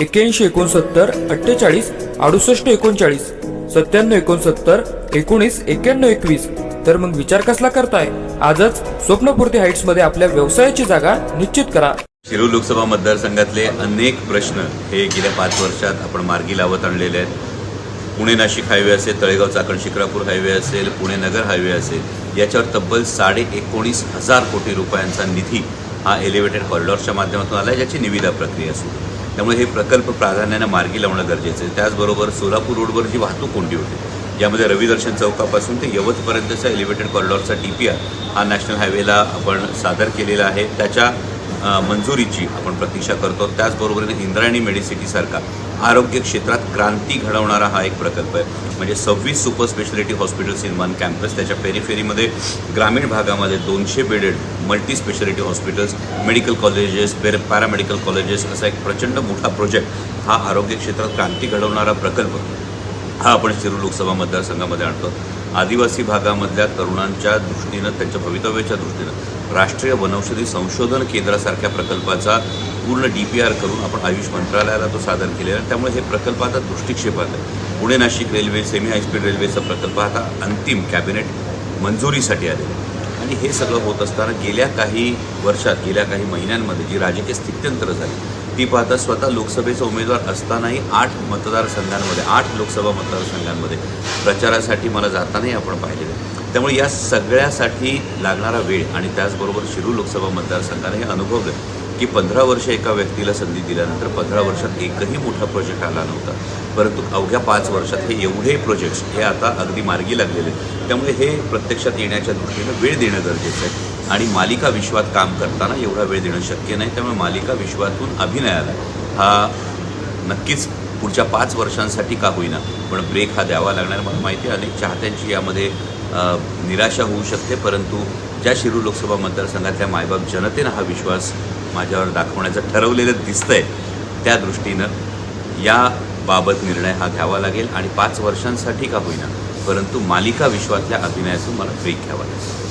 एक्क्याऐंशी एकोणसत्तर अठ्ठेचाळीस अडुसष्ट एकोणचाळीस सत्त्याण्णव एकोणसत्तर एकोणीस एक्क्याण्णव एकवीस. तर मग विचार कसला करताय? आजच स्वप्नपूर्ती हाईट्समध्ये आपल्या व्यवसायाची जागा निश्चित करा. शिरूर लोकसभा मतदारसंघातले अनेक प्रश्न हे गेल्या पाच वर्षात आपण मार्गी लावत आणलेले आहेत. पुणे नाशिक हायवे असेल तळेगाव चाकण शिक्रापूर हायवे असेल पुणे नगर हायवे असेल याच्यावर तब्बल साडे एकोणीस हजार कोटी रुपयांचा निधी हा एलिव्हेटेड कॉरिडॉरच्या माध्यमातून आला आहे ज्याची निविदा प्रक्रिया सुरू त्यामुळे हे प्रकल्प प्राधान्यानं मार्गी लावणं गरजेचं आहे. त्याचबरोबर सोलापूर रोडवर जी वाहतूक कोंडी होती. ज्यामध्ये रविदर्शन चौकापासून ते यवतपर्यंतचा एलिव्हेटेड कॉरिडॉरचा डी पी आर हा नॅशनल हायवेला आपण सादर केलेला आहे. त्याच्या मंजुरीची आपण प्रतीक्षा करतो. त्याचबरोबरीने इंद्रायणी मेडिसिटीसारखा आरोग्य क्षेत्रात क्रांती घडवणारा हा एक प्रकल्प आहे. म्हणजे सव्वीस super speciality hospitals in one campus. त्याच्या पेरिफेरीमध्ये ग्रामीण भागामध्ये दोनशे bedded multi speciality hospitals medical colleges per paramedical colleges असा एक प्रचंड मोठा प्रोजेक्ट हा आरोग्य क्षेत्रात क्रांती घडवणारा प्रकल्प हा आपण शिरूर लोकसभा मतदारसंघामध्ये आणतो. आदिवासी भागामधल्या तरुणांच्या दृष्टीनं त्यांच्या भवितव्याच्या दृष्टीनं राष्ट्रीय वनौषधी संशोधन केंद्रासारख्या प्रकल्पाचा पूर्ण डी पी आर करून आपण आयुष मंत्रालयाला तो सादर केलेला आहे. त्यामुळे हे प्रकल्प आता दृष्टिक्षेपात आहे. Pune Nashik railway semi high speed रेल्वेचा प्रकल्प आता अंतिम कॅबिनेट मंजुरीसाठी आले आणि हे सगळं होत असताना गेल्या काही वर्षात गेल्या काही महिन्यांमध्ये जी राजकीय स्थित्यंतर झाली ती पाहता स्वतः लोकसभेचा उमेदवार असतानाही आठ मतदारसंघांमध्ये आठ लोकसभा मतदारसंघांमध्ये प्रचारासाठी मला जातानाही आपण पाहिलेलं आहे. त्यामुळे या सगळ्यासाठी लागणारा वेळ आणि त्याचबरोबर शिरूर लोकसभा मतदारसंघाने हे अनुभवलं की पंधरा वर्ष एका व्यक्तीला संधी दिल्यानंतर पंधरा वर्षात एकही मोठा प्रोजेक्ट आला नव्हता. परंतु अवघ्या पाच वर्षात हे एवढे प्रोजेक्ट्स हे आता अगदी मार्गी लागलेले आहेत. त्यामुळे हे प्रत्यक्षात येण्याच्या दृष्टीनं वेळ देणं गरजेचं आहे. आणि मालिका विश्वात काम करताना एवढा वेळ देणं शक्य नाही. त्यामुळे मालिका विश्वातून अभिनयाला हा नक्कीच पुढच्या पाच वर्षांसाठी का होईना पण ब्रेक हा द्यावा लागणार मला माहिती आहे अनेक चाहत्यांची यामध्ये निराशा होऊ शकते परंतु ज्या शिरूर लोकसभा मतदारसंघातल्या मायबाप जनतेनं हा विश्वास माझ्यावर दाखवण्याचं ठरवलेलं दिसतंय त्या दृष्टीनं याबाबत निर्णय हा घ्यावा लागेल आणि पाच वर्षांसाठी का होईना परंतु मालिका विश्वातल्या अभिनयातून मला ब्रेक घ्यावा लागेल.